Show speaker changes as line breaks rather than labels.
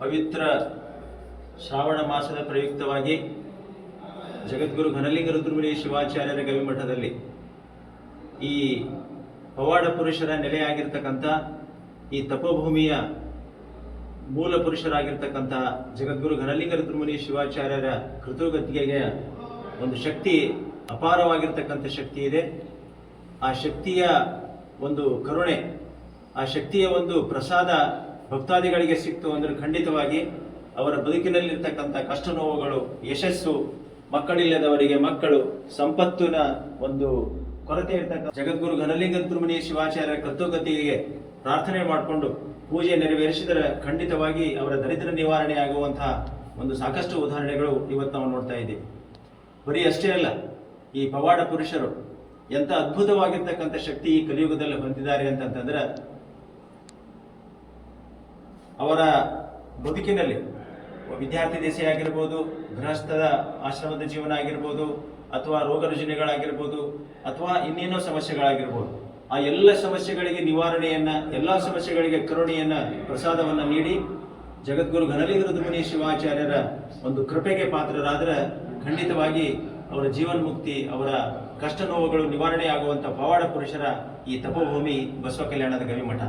ಪವಿತ್ರ ಶ್ರಾವಣ ಮಾಸದ ಪ್ರಯುಕ್ತವಾಗಿ ಜಗದ್ಗುರು ಘನಲಿಂಗ ರುದ್ರಮುನಿ ಶಿವಾಚಾರ್ಯರ ಗವಿಮಠದಲ್ಲಿ ಈ ಪವಾಡ ಪುರುಷರ ನೆಲೆಯಾಗಿರ್ತಕ್ಕಂಥ ಈ ತಪೋಭೂಮಿಯ ಮೂಲ ಪುರುಷರಾಗಿರ್ತಕ್ಕಂಥ ಜಗದ್ಗುರು ಘನಲಿಂಗ ರುದ್ರಮುನಿ ಶಿವಾಚಾರ್ಯರ ಕೃತೋಗತಿಗೆ ಒಂದು ಶಕ್ತಿ ಅಪಾರವಾಗಿರ್ತಕ್ಕಂಥ ಶಕ್ತಿ ಇದೆ. ಆ ಶಕ್ತಿಯ ಒಂದು ಕರುಣೆ, ಆ ಶಕ್ತಿಯ ಒಂದು ಪ್ರಸಾದ ಭಕ್ತಾದಿಗಳಿಗೆ ಸಿಕ್ತು ಅಂದ್ರೆ ಖಂಡಿತವಾಗಿ ಅವರ ಬದುಕಿನಲ್ಲಿರ್ತಕ್ಕಂಥ ಕಷ್ಟ ನೋವುಗಳು ಯಶಸ್ಸು, ಮಕ್ಕಳಿಲ್ಲದವರಿಗೆ ಮಕ್ಕಳು, ಸಂಪತ್ತಿನ ಒಂದು ಕೊರತೆ ಇರ್ತಕ್ಕಂಥ ಜಗದ್ಗುರು ಘನಲಿಂಗ ಶಿವಾಚಾರ್ಯ ಕತ್ತುಗತಿಗೆ ಪ್ರಾರ್ಥನೆ ಮಾಡಿಕೊಂಡು ಪೂಜೆ ನೆರವೇರಿಸಿದರೆ ಖಂಡಿತವಾಗಿ ಅವರ ದರಿದ್ರ ನಿವಾರಣೆ ಆಗುವಂತಹ ಒಂದು ಸಾಕಷ್ಟು ಉದಾಹರಣೆಗಳು ಇವತ್ತು ನಾವು ನೋಡ್ತಾ ಇದ್ದೀವಿ. ಬರೀ ಅಷ್ಟೇ ಅಲ್ಲ, ಈ ಪವಾಡ ಪುರುಷರು ಎಂತ ಅದ್ಭುತವಾಗಿರ್ತಕ್ಕಂಥ ಶಕ್ತಿ ಈ ಕಲಿಯುಗದಲ್ಲಿ ಹೊಂದಿದ್ದಾರೆ ಅಂತಂತಂದ್ರೆ ಅವರ ಬದುಕಿನಲ್ಲಿ ವಿದ್ಯಾರ್ಥಿ ದೇಶ ಆಗಿರ್ಬೋದು ಗೃಹಸ್ಥದ ಆಶ್ರಮದ ಜೀವನ ಆಗಿರ್ಬೋದು, ಅಥವಾ ರೋಗ ರುಜಿನಗಳಾಗಿರ್ಬೋದು, ಅಥವಾ ಇನ್ನೇನೋ ಸಮಸ್ಯೆಗಳಾಗಿರ್ಬೋದು, ಆ ಎಲ್ಲ ಸಮಸ್ಯೆಗಳಿಗೆ ನಿವಾರಣೆಯನ್ನ, ಎಲ್ಲ ಸಮಸ್ಯೆಗಳಿಗೆ ಕರುಣೆಯನ್ನ, ಪ್ರಸಾದವನ್ನ ನೀಡಿ ಜಗದ್ಗುರು ಘನಲಿಂಗ ರುದ್ರಮುನಿ ಶಿವಾಚಾರ್ಯರ ಒಂದು ಕೃಪೆಗೆ ಪಾತ್ರರಾದ್ರೆ ಖಂಡಿತವಾಗಿ ಅವರ ಜೀವನ್ಮುಕ್ತಿ, ಅವರ ಕಷ್ಟ ನೋವುಗಳು ನಿವಾರಣೆಯಾಗುವಂಥ ಪವಾಡ ಪುರುಷರ ಈ ತಪೋಭೂಮಿ ಬಸವ ಕಲ್ಯಾಣದ ಗವಿಮಠ.